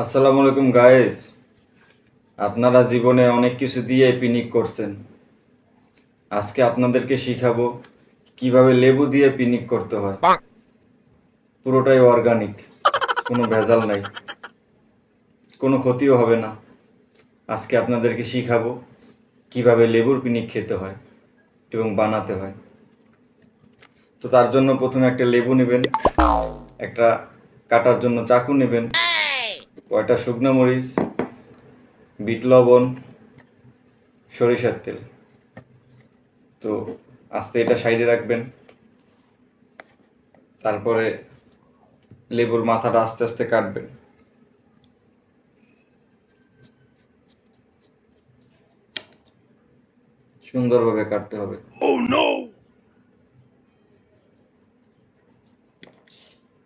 আসসালামু আলাইকুম গায়েস আপনারা জীবনে অনেক কিছু দিয়ে পিনিক করছেন। আজকে আপনাদেরকে শিখাবো কীভাবে লেবু দিয়ে পিনিক করতে হয়। পুরোটাই অর্গানিক কোনো ভেজাল নাই। কোনো ক্ষতিও হবে না। আজকে আপনাদেরকে শিখাবো কীভাবে লেবুর পিনিক খেতে হয় এবং বানাতে হয়। তো তার জন্য প্রথমে একটা লেবু নেবেন একটা কাটার জন্য চাকু নেবেন কয়টা শুকনো মরিচ বিট লবণ সরিষার তেল। তো আস্তে এটা সাইডে রাখবেন। তারপরে লেবুর মাথাটা আস্তে আস্তে কাটবেন। সুন্দরভাবে কাটতে হবে।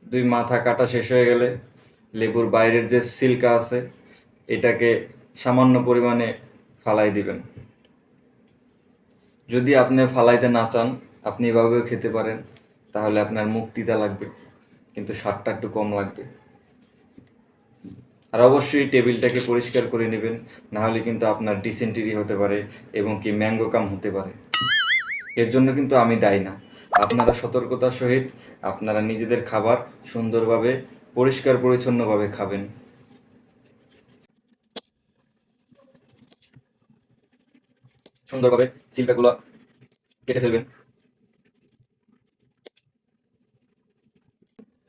দুই মাথা কাটা শেষ হয়ে গেলে লেবুর বাইরের যে সিল্কা আছে, এটাকে সামান্য পরিমাণে ফালাই দিবেন। যদি আপনি ফালাইতে না চান, আপনি এভাবেও খেতে পারেন, তাহলে আপনার মুক্তিটা লাগবে, কিন্তু স্বাদটা একটু কম লাগবে। আর অবশ্যই টেবিলটাকে পরিষ্কার করে নেবেন না হলে কিন্তু আপনার ডিসেন্টারি হতে পারে এবং কি ম্যাঙ্গো কাম হতে পারে। এর জন্য কিন্তু আমি দায়ী না। আপনারা সতর্কতার সহিত আপনারা নিজেদের খাবার সুন্দরভাবে পরিষ্কার পরিচ্ছন্নভাবে খাবেন। সুন্দরভাবে সিল্কাগুলো কেটে ফেলবেন।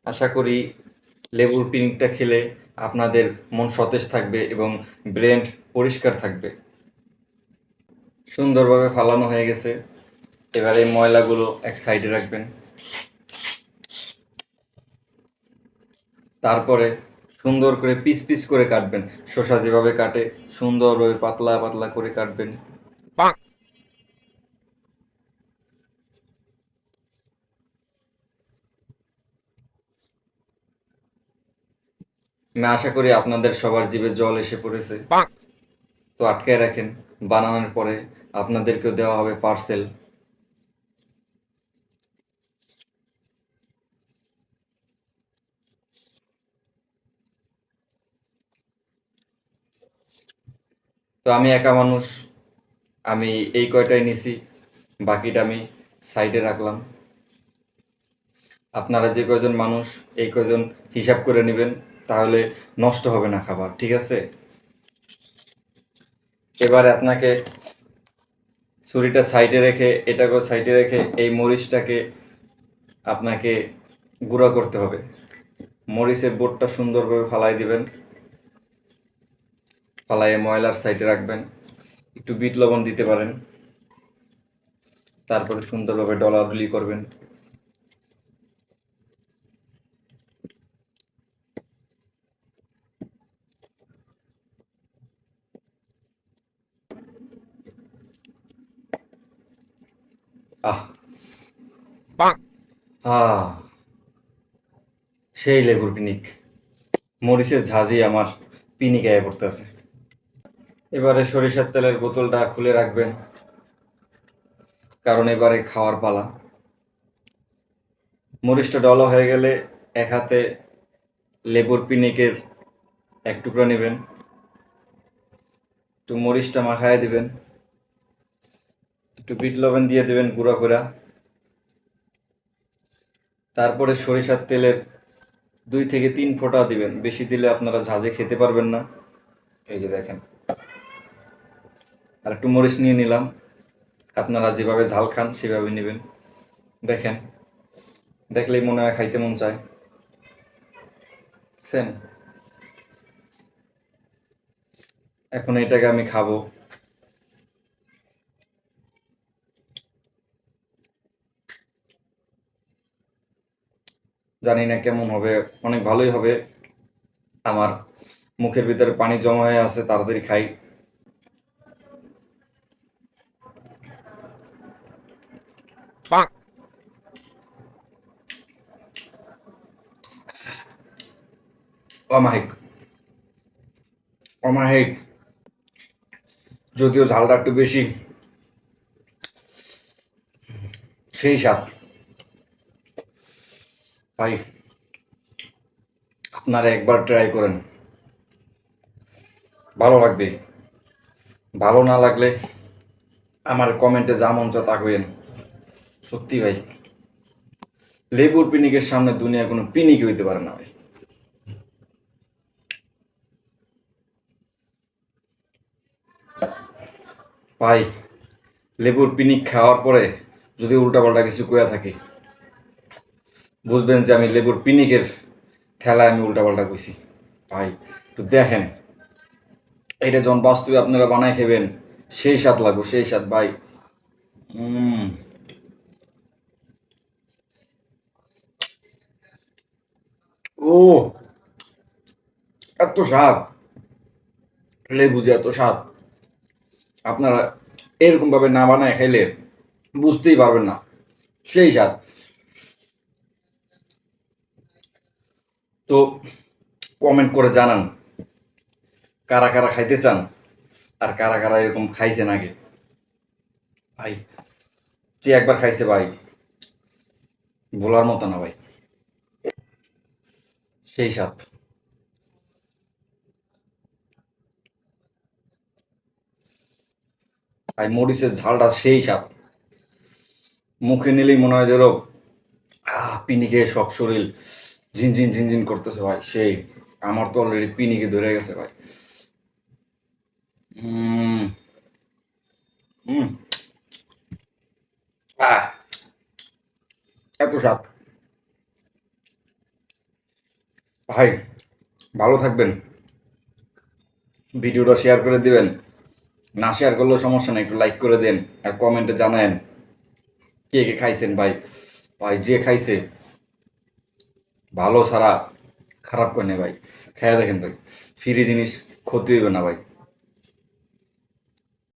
আশা করি লেবুর পিনিকটা খেলে আপনাদের মন সতেজ থাকবে এবং ব্রেন পরিষ্কার থাকবে। সুন্দরভাবে ফালানো হয়ে গেছে। এবার ময়লাগুলো এক সাইডে রাখবেন। তারপরে সুন্দর করে পিস পিস করে কাটবেন। শসা যেভাবে কাটে সুন্দরভাবে পাতলা পাতলা করে কাটবেন। আমি আশা করি আপনাদের সবার জীবে জল এসে পড়েছে। তো আটকায় রাখেন বানানোর পরে আপনাদেরকেও দেওয়া হবে পার্সেল। তো আমি একা মানুষ, আমি এই কয়টাই নিছি, বাকিটা আমি সাইডে রাখলাম। আপনারা যে কয়জন মানুষ, এই কয়জন হিসাব করে নেবেন, তাহলে নষ্ট হবে না খাবার, ঠিক আছে? এবারে আপনাকে ছুরিটা সাইডে রেখে, এটাকেও সাইডে রেখে এই মরিচটাকে আপনাকে গুঁড়া করতে হবে। মরিচের বোটটা সুন্দরভাবে ফালাই দিবেন। ফালাইয়ে ময়লার সাইডে রাখবেন। একটু বিট লবণ দিতে পারেন। তারপরে সুন্দরভাবে ডলাডলি করবেন। আহ। আহ। সেই লেবুর পিনিক। মরিচের ঝাঁঝি আমার পিনিক আয় পড়তেছে। এবারে সরিষার তেলের বোতলটা খুলে রাখবেন, কারণ এবারে খাওয়ার পালা। মরিচটা ডলা হয়ে গেলে এক হাতে লেবুর পিনিকের এক টুকরা নেবেন, একটু মরিচটা মাখায় দিবেন, একটু বিট লবণ দিয়ে দেবেন গুঁড়া করে। তারপরে সরিষার তেলের দুই থেকে তিন ফোঁটা দিবেন, বেশি দিলে আপনারা ঝাঁঝে খেতে পারবেন না। এই যে দেখেন আর একটু মরিচ নিয়ে নিলাম। আপনারা যেভাবে ঝাল খান, সেভাবে নেবেন। দেখেন, দেখলেই মনে হয় খাইতে মন চায়। বুঝছেন এখন এটাকে আমি খাব। জানি না কেমন হবে, অনেক ভালোই হবে। আমার মুখের ভিতরে পানি জমা হয়ে আছে, তাড়াতাড়ি খাই। অমাহিক। অমাহিক। যদিও ঝালটা একটু বেশি, সেই স্বাদ। ভাই, আপনারা একবার ট্রাই করেন। ভালো লাগবে। ভালো না লাগলে আমার কমেন্টে যা মন চা তা কইেন সত্যি ভাই, লেবুর পিনিকের সামনে দুনিয়া কোনো পিনিক হইতে পারে না ভাই। ভাই লেবুর পিনিক খাওয়ার পরে যদি উল্টাপাল্টা কিছু কয়া থাকি, বুঝবেন যে আমি লেবুর পিনিকের ঠেলায় আমি উল্টাপাল্টা কইছি। ভাই, একটু দেখেন এটা যখন বাস্তবে আপনারা বানাই খেবেন, সেই স্বাদ লাগবে, সেই স্বাদ, ভাই। ও, এত স্বাদ, লেবু যে এত স্বাদ। আপনারা এরকম ভাবে না বানায় খাইলে বুঝতেই পারবেন না। সেই স্বাদ। তো কমেন্ট করে জানান, কারা কারা খাইতে চান আর কারা কারা এরকম খাইছেন আগে? ভাই, যে একবার খাইছে ভাই বলার মতো না ভাই। সেই স্বাদ। ভাই মরিচের ঝালটা সেই সাপ মুখে নিলেই মনে হয় যেন, আহ, পিনিকে সব শরীর ঝিনঝিন ঝিনঝিন করতেছে ভাই, সেই, আমার তো অলরেডি পিনিকে ধরে গেছে ভাই। এত স্বাদ। ভাই, ভালো থাকবেন। ভিডিওটা শেয়ার করে দিবেন। না শেয়ার করলেও সমস্যা নেই, একটু লাইক করে দেন আর কমেন্টে জানায়েন। কে কে খাইছেন ভাই? ভাই যে খাইছে, ভালো সারা, খারাপ করে ভাই। খেয়ে দেখেন ভাই ফ্রি জিনিস ক্ষতি হইবে না ভাই।